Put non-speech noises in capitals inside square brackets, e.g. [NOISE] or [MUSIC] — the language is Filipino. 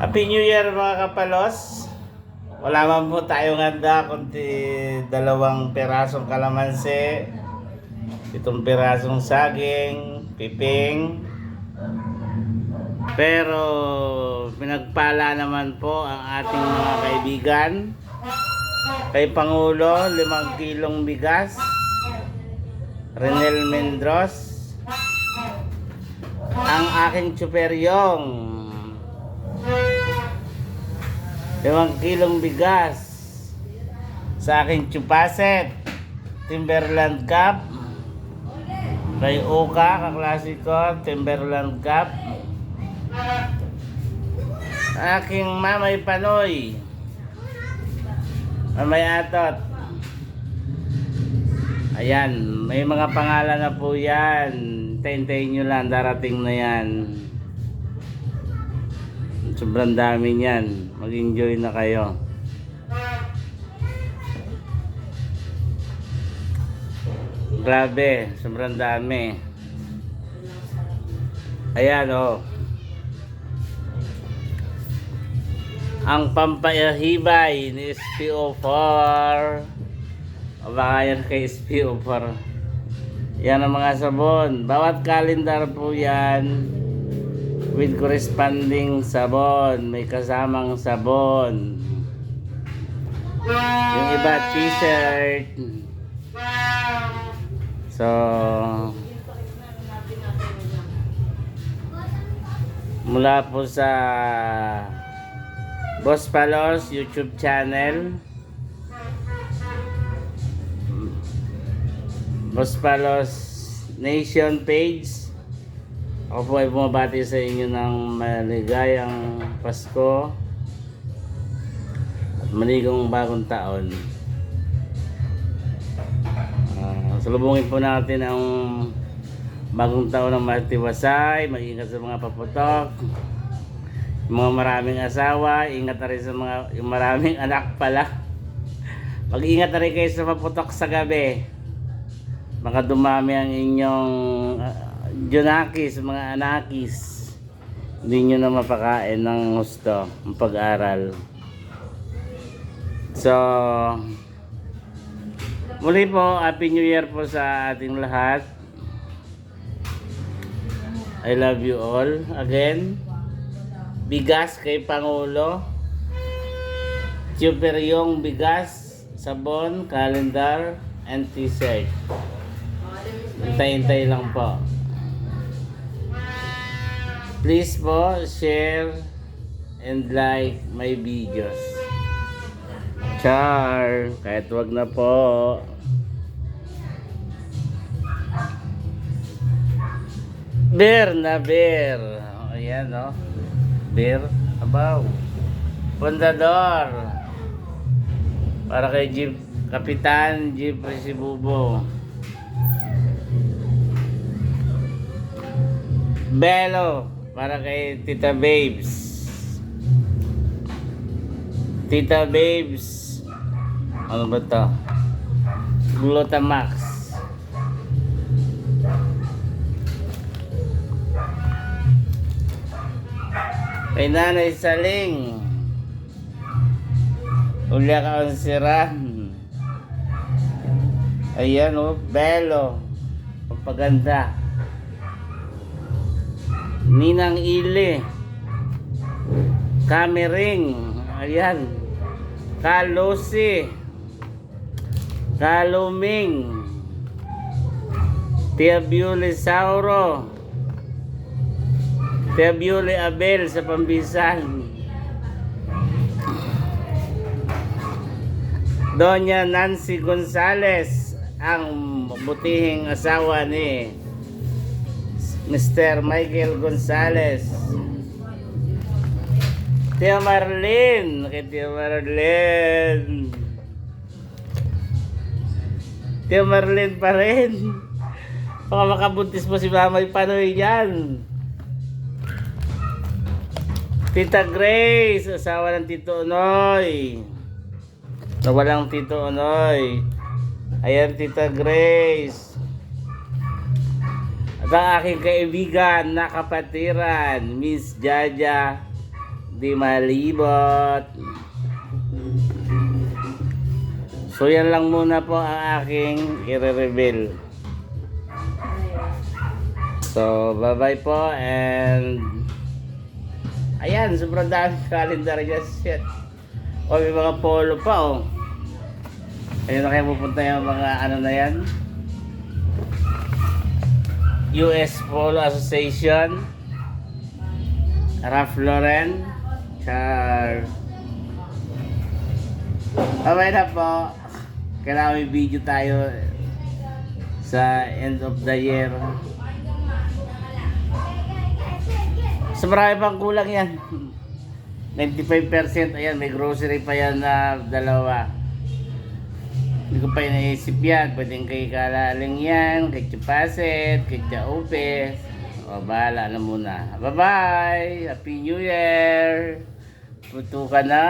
Happy New Year mga kapalos. Wala man po tayong handa kundi dalawang perasong kalamansi, itong perasong saging, piping. Pero pinagpala naman po ang ating mga kaibigan. Kay Pangulo, limang kilong bigas. Renel Mendros. Ang aking superyong, 5 kilong bigas. Sa aking chupaset. Timberland Cup. Kay Oka kaklase Timberland Cup. Aking mamay panoy. Mamay atot. Ayan may mga pangalan na po yan. Taintayin nyo lang darating na yan. Sobrang dami niyan. Mag-enjoy na kayo. Grabe, sobrang dami. Ayan oh. Ang pampayahibay ni SPO4. O baka yan kay SPO4. Yan ang mga sabon. Bawat kalendar po yan with corresponding sabon. May kasamang sabon. Yung iba t-shirt. So, mula po sa Boss Palos YouTube channel. Boss Palos Nation page. Ako po ay bumabati sa inyo ng maligayang Pasko at maligong bagong taon. Ah, salubungin po natin ang bagong taon ng matiwasay, mag-ingat sa mga paputok, yung mga maraming asawa, ingat na rin sa mga yung maraming [LAUGHS] anak pala. Mag-ingat na rin kayo sa paputok sa gabi. Baka dumami ang inyong uh, junakis, mga anakis. Hindi nyo na mapakain ng gusto, ang pag-aral. So, muli po, Happy New Year po sa ating lahat. I love you all. Again, bigas kay Pangulo. Superyong bigas, sabon, calendar, and t-shirt. Hintay-hintay lang po. Please po, share and like my videos. Char! Kahit wag na po. Bear na bear. O, ayan, no? Bear. Abaw. Pundador. Para kay Jeep Kapitan Jeep Sibubo. Belo. Para kay Tita Babes. Tita Babes. Ano ba to? Glutamax. Kay Nanay Saling. Ulya ka ang siran. Ayan o, oh, Belo. Pampaganda. Ninang Ile. Kamering. Ayan. Kalusi. Kaluming. Tia Biuli Sauro. Tia Biuli Abel sa Pambisan. Doña Nancy Gonzales ang butihing asawa ni Mr. Michael Gonzales. Tia Marlene, kay Tia Marlene. Tia Marlene pa rin. Baka makabuntis mo si Mamay Panoy yan. Tita Grace, asawa ng Tito Unoy. Na walang Tito Unoy. Ayan, Tita Grace. Ang aking kaibigan na kapatiran, Miss Jaja di malibot. So yan lang muna po ang aking i-reveal. So bye bye po and ayan sobrang dami calendar dyan shit. O may mga polo pa oh. Ayun na kayo pupunta yung mga ano na yan. US Polo Association. Ralph Lauren. Char. Okay na po. Kailangan may video tayo sa end of the year. Sa marami pang kulang yan. [LAUGHS] 95% ayan, may grocery pa yan na dalawa. Hindi ko pa inaisip yan. Pwedeng kay Kalaling yan, kay Chupaset, kay Chaupes. O, bahala na muna. Bye-bye! Happy New Year! Puto ka na!